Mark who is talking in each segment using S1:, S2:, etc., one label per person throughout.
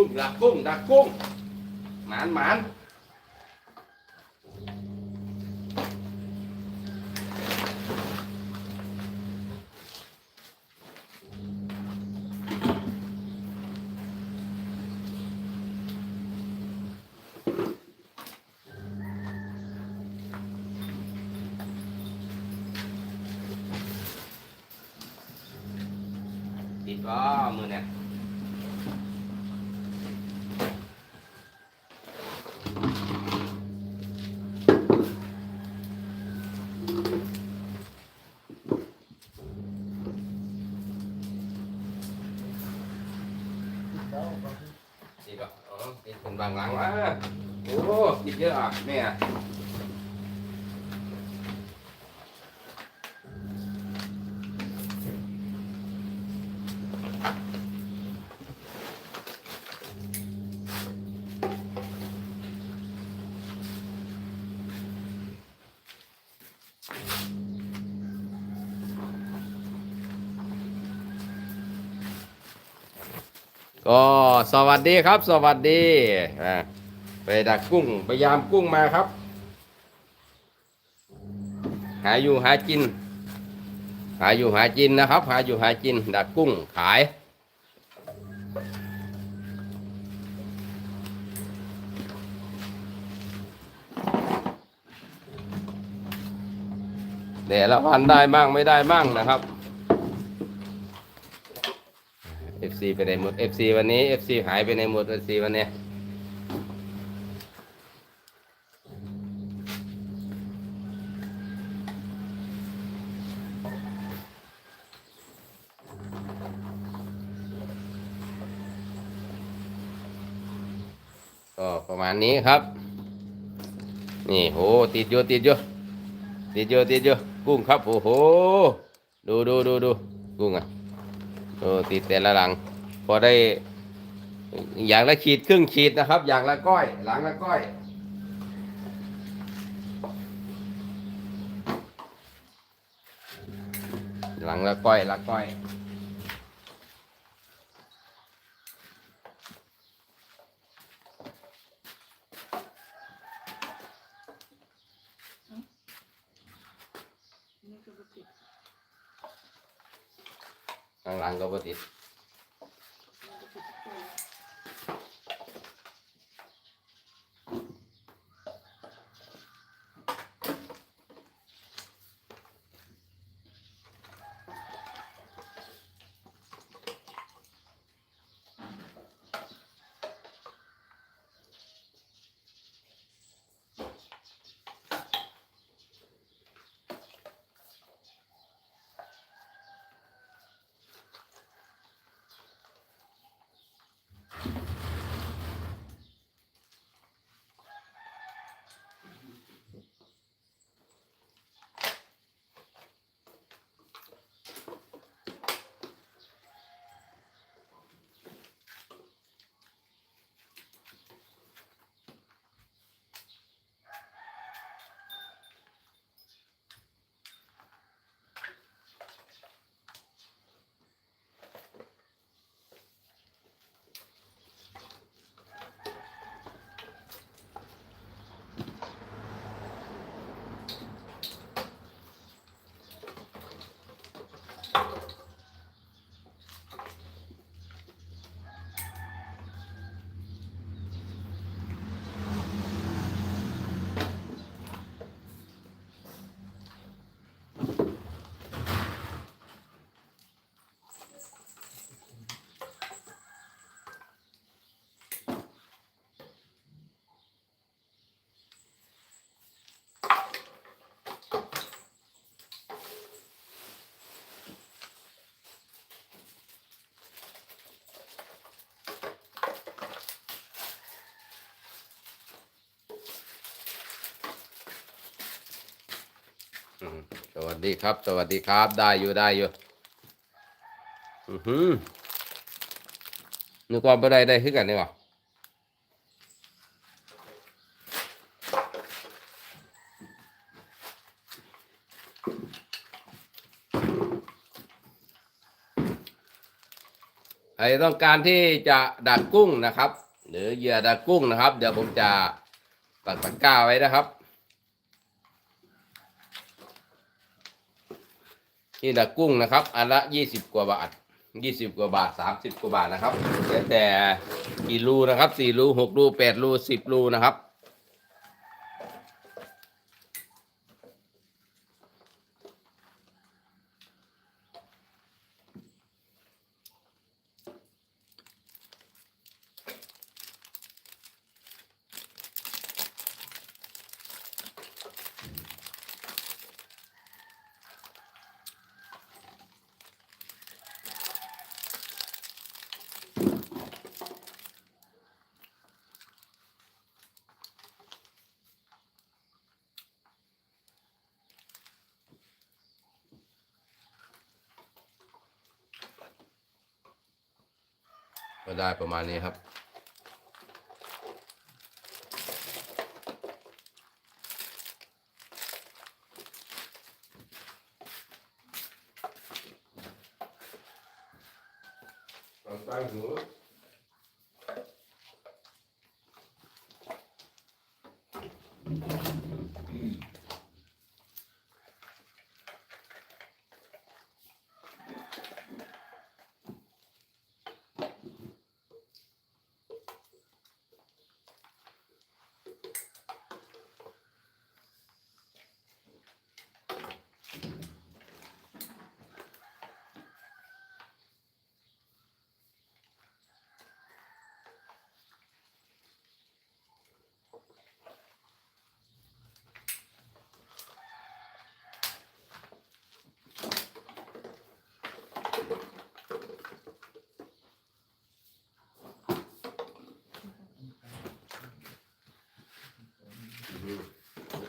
S1: ุ้งดักกุ้งดักกุ้งหมานหมานติดก็มือเนี่ย ติดก็อ๋อเป็นบางหลังวะโอ้ติดเยอะอะแม่ก็ สวัสดีครับ สวัสดีอ่าไปดักกุ้งพยายามกุ้งมาครับ หาอยู่หากิน หาอยู่หากินนะครับ หาอยู่หากิน ดักกุ้งขายเดี๋ยวละพันได้บ้างไม่ได้บ้างนะครับ FC ไปไหนหมด FC วันนี้ FC หายไปไหนหมด FC วันนี้ก็ประมาณนี้ครับ นี่โหติดอยู่ติดอยู่ติดอยู่ติดอยู่กุ้งครับโอ้โหดูดูดูดูกุ้งอะ โอ้ติดแต่ละหลัง พอได้ อย่างละขีดครึ่งขีดนะครับ อย่างละก้อย หลังละก้อยหลังละก้อยละก้อย
S2: นี่ก็บ่ติด
S1: ข้างหลังก็บ่ติด
S2: ดี
S1: ครับ สวัสดีครับ ได้อยู่ได้อยู่ อือหือนึกว่าบ่ได้ได้คือกันนี่หว่าไอรต้องการที่จะดักกุ้งนะครับ หรือเหยื่อดักกุ้งนะครับ เดี๋ยวผมจะปักตะกร้าไว้นะครับ นี่ดักกุ้งนะครับ อันละยี่สิบกว่าบาทยี่สิบกว่าบาทสามสิบกว่าบาทนะครับแต่แต่กี่รูนะครับสี่รูหกรูแปดรูสิบรูนะครับ ก็ได้ประมาณนี้ครับ ตั้งหู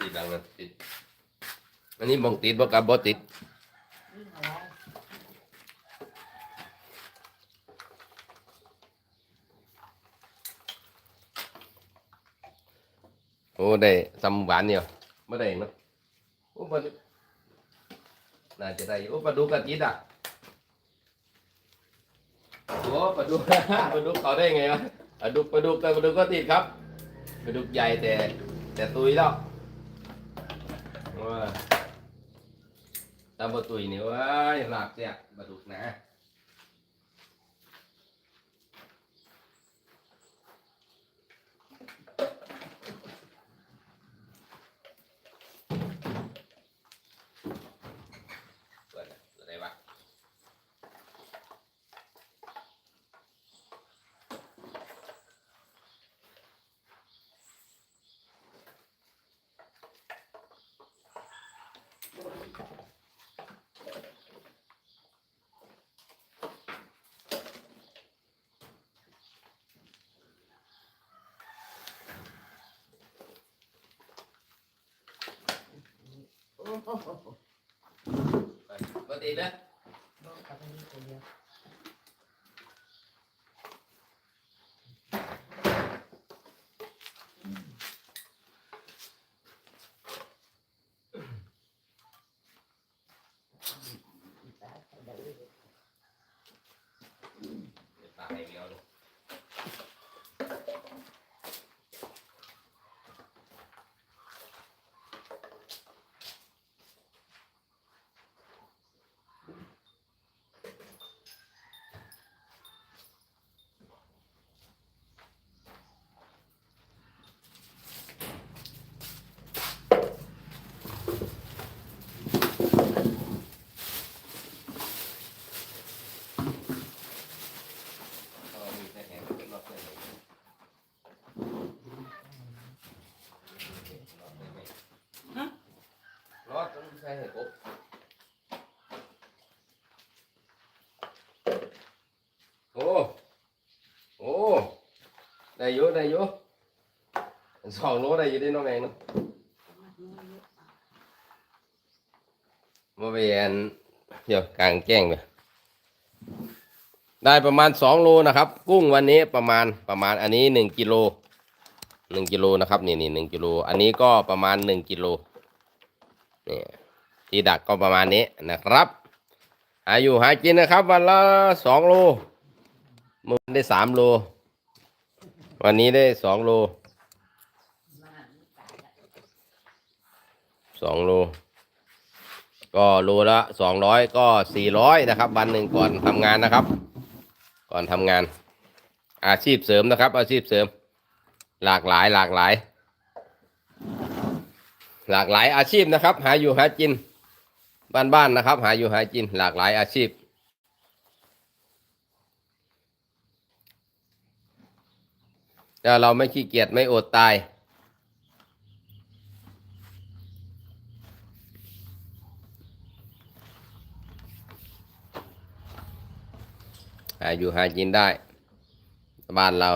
S1: ติ ดังนะติด อันนี้บองติดบ่กับบ่ติด
S2: นี่อะไร
S1: โอ้ได้สำหวานเนี่ยไม่ได้เนาะโอ้ปลาดุน่าจะได้โอ้ปลาดุกกระจิดอะโอ้ปลาดุกปลาดุกเขาได้ไงวะปลาดุกปลาดุกแต่ปลาดุกก็ติดครับปลาดุกใหญ่แต่แต่ตุยแล้ว ว่าตาบตุยเนี่ยว่าหลักเนี่ยปลาดุกนะ เปิดเปิดได้ปะ เปิดเปิดติดนะ
S2: โดนกับอันนี้ตัวเดียว
S1: ตายเดียวเลย ก็มีแต่แหงเป็นรอบเลยรอ ดต้องใช้เห็ดกบโอ้โอ้ได้เยอะได้เยอะสองโลได้อยู่ได้น้องแมงเนาะ
S2: มันน้อยเยอะ
S1: มาเวียนเดี๋ยวกลางแจ้งไปได้ประมาณสองโลนะครับ กุ้งวันนี้ประมาณประมาณอันนี้หนึ่งกิโลหนึ่งกิโลนะครับนี่นี่หนึ่งกิโลอันนี้ก็ประมาณหนึ่งกิโลนี่ ที่ดักก็ประมาณนี้นะครับหาอยู่หากินนะครับ วันละสองโลเมื่อวานได้สามโล วันนี้ได้สองโลสองโล ก็โลละสองร้อยก็สี่ร้อยนะครับ วันหนึ่งก่อนทำงานนะครับ ก่อนทำงาน อาชีพเสริมนะครับ อาชีพเสริม หลากหลายหลากหลาย หลากหลายอาชีพนะครับ หาอยู่หากิน บ้านๆนะครับ หาอยู่หากินหลากหลายอาชีพถ้าเราไม่ขี้เกียจไม่อดตาย หาอยู่หากินได้ บ้านเรา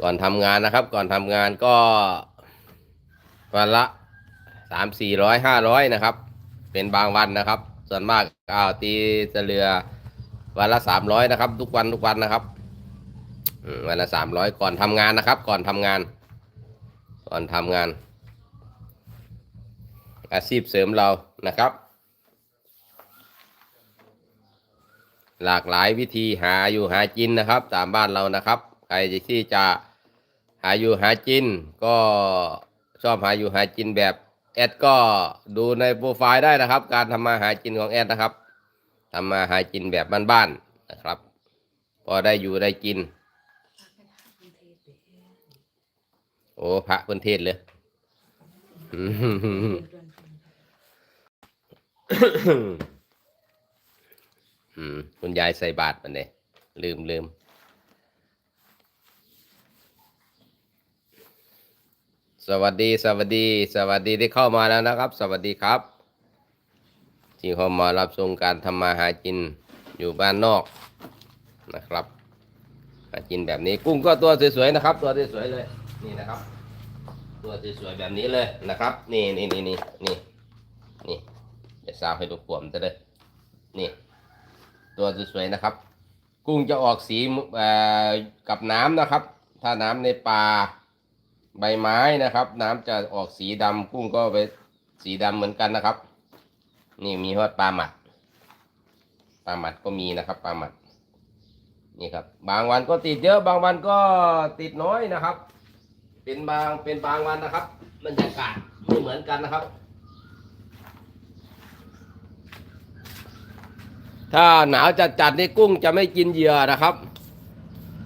S1: ก่อนทำงานนะครับ ก่อนทำงานก็วันละ สามสี่ร้อยห้าร้อยนะครับ เป็นบางวันนะครับ ส่วนมากเอาตีเสเรือวันละสามร้อยนะครับ ทุกวันทุกวันนะครับวันละสามร้อยก่อนทำงานนะครับ ก่อนทำงาน ก่อนทำงาน อาชีพเสริมเรานะครับ หลากหลายวิธีหาอยู่หากินนะครับ ตามบ้านเรานะครับ ใครที่จะหาอยู่หากินก็ชอบหาอยู่หากินแบบ แอดก็ดูในโปรไฟล์ได้นะครับ การทำมาหากินของแอดนะครับทำมาหากินแบบบ้านๆนะครับ พอได้อยู่ได้กิน โอ้พระพื้นเทศเลยอืมอืมคุณยายใส่บาตรมันเลยลืมลืม สวัสดีสวัสดี สวัสดีที่เข้ามาแล้วนะครับ สวัสดีครับ ที่เข้ามารับชมการทำมาหากินอยู่บ้านนอกนะครับหากินแบบนี้กุ้งก็ตัวสวยๆนะครับ ตัวสวยๆเลยนี่นะครับ ตัวสวยๆแบบนี้เลยนะครับ นี่นี่นี่นี่นี่นี่จะสาวให้ดูขวมจะเลยนี่ ตัวสวยๆนะครับ กุ้งจะออกสีกับน้ำนะครับ ถ้าน้ำในป่า ใบไม้นะครับ น้ำจะออกสีดำกุ้งก็ไปสีดำเหมือนกันนะครับ นี่มีทอดปลาหมัดปลาหมัดก็มีนะครับปลาหมัดนี่ครับ บางวันก็ติดเยอะบางวันก็ติดน้อยนะครับ เป็นบางเป็นบางวันนะครับบรรยากาศไม่เหมือนกันนะครับ ถ้าหนาวจัดจัดนี่กุ้งจะไม่กินเหยื่อนะครับ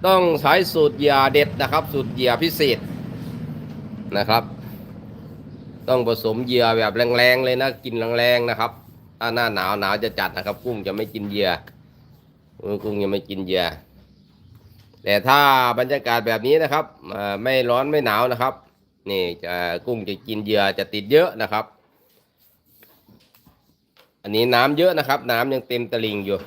S1: ต้องใช้สูตรเหยื่อเด็ดนะครับ สูตรเหยื่อพิเศษ นะครับ ต้องผสมเหยื่อแบบแรงๆเลยนะกินแรงๆนะครับถ้าหน้าหนาวหนาวจะจัดนะครับ กุ้งจะไม่กินเหยื่อกุ้งจะไม่กินเหยื่อแต่ถ้าบรรยากาศแบบนี้นะครับไม่ร้อนไม่หนาวนะครับ นี่จะกุ้งจะกินเหยื่อจะติดเยอะนะครับ อันนี้น้ำเยอะนะครับ น้ำยังเต็มตลิ่งอยู่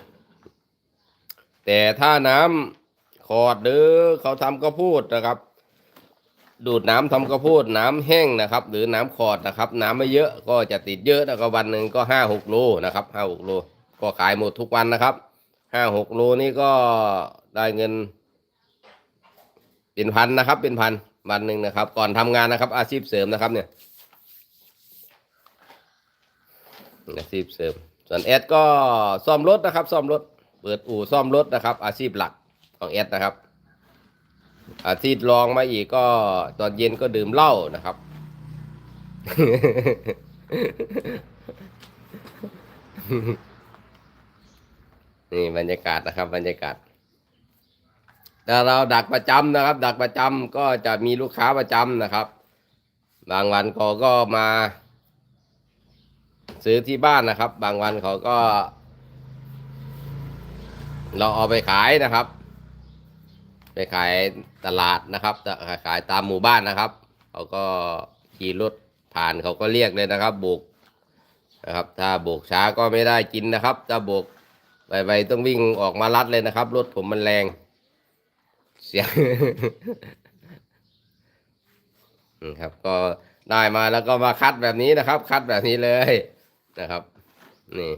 S1: แต่ถ้าน้ำขอดหรือเขาทำกระพูดนะครับ ดูดน้ำทำกระพูดน้ำแห้งนะครับ หรือน้ำขอดนะครับ น้ำไม่เยอะก็จะติดเยอะแล้วก็วันหนึ่งก็ห้าหกโลนะครับห้าหกโลก็ขายหมดทุกวันนะครับห้าหกโลนี่ก็ได้เงิน เป็นพันนะครับ เป็นพันวันหนึ่งนะครับ ก่อนทำงานนะครับ อาชีพเสริมนะครับ เนี่ยอาชีพเสริมส่วนแอดก็ซ่อมรถนะครับ ซ่อมรถเปิดอู่ซ่อมรถนะครับ อาชีพหลักของแอดนะครับ อาชีพรองมาอีกก็ตอนเย็นก็ดื่มเหล้านะครับ นี่บรรยากาศนะครับ บรรยากาศแต่เราดักประจำนะครับ ดักประจำก็จะมีลูกค้าประจำนะครับ บางวันเขาก็มา ซื้อที่บ้านนะครับ บางวันเขาก็ เราเอาไปขายนะครับ ไปขายตลาดนะครับขายตามหมู่บ้านนะครับเขาก็ขี่รถผ่านเขาก็เรียกเลยนะครับโบกนะครับ ถ้าโบกช้าก็ไม่ได้กินนะครับ ถ้าโบกไวๆต้องวิ่งออกมาลัดเลยนะครับ รถผมมันแรง เสียงครับ ก็ได้มาแล้วก็มาคัดแบบนี้นะครับ คัดแบบนี้เลยนะครับ นี่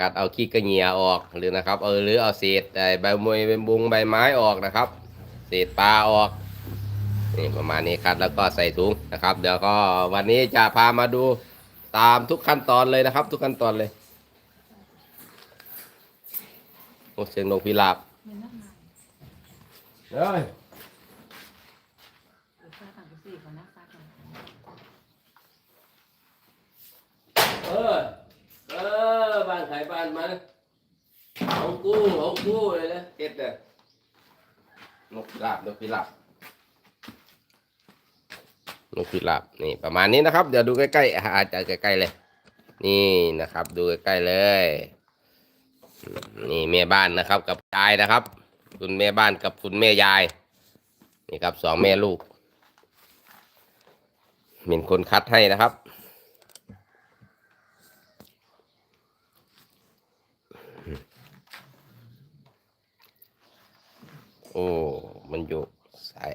S1: คัดเอาขี้กระเหงียออกหรือนะครับเออหรือเอาเศษไอ้ใบมวยใบบุงใบไม้ออกนะครับ เศษปลาออกนี่ประมาณนี้คัดแล้วก็ใส่ถุงนะครับ เดี๋ยวก็วันนี้จะพามาดูตามทุกขั้นตอนเลยนะครับ ทุกขั้นตอนเลยโหอ้เสียงนกพิราบ
S3: มันนั่งนาน
S1: เฮ้ย
S3: เดี๋ยวฟ้าต่างไปสี่ก่อนนะฟ้าก่อน
S1: เออเออบ้านขายบ้านมันเอา กู้เลยนะเก็ดเนี่ยนกพิราบนกพิราบนกพิราบนี่ประมาณนี้นะครับ เดี๋ยวดูใกล้ๆอาจจะใกล้ๆเลย นี่นะครับ ดูใกล้ๆเลย นี่แม่บ้านนะครับ กับยายนะครับ คุณแม่บ้านกับคุณแม่ยาย นี่ครับสองแม่ลูกเป็นคนคัดให้นะครับ โอ้ มันอยู่สาย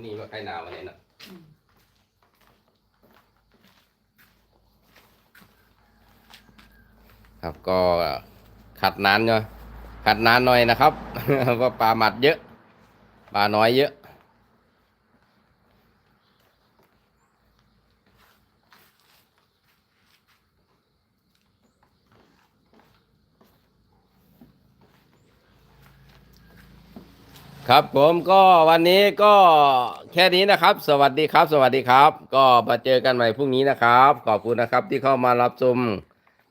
S1: นนี้ว่าใครหนาววันนี้นะครับก็ขัดนานเนาะขัดนานหน่อยนะครับ เพราะปลาหมัดเยอะปลาน้อยเยอะ ครับผมก็วันนี้ก็แค่นี้นะครับ สวัสดีครับ สวัสดีครับ ก็มาเจอกันใหม่พรุ่งนี้นะครับ ขอบคุณนะครับที่เข้ามารับชม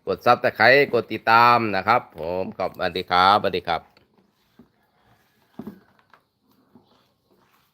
S1: กดซับตะไคร้กดติดตามนะครับ ผมขอบสวัสดีครับสวัสดีครับ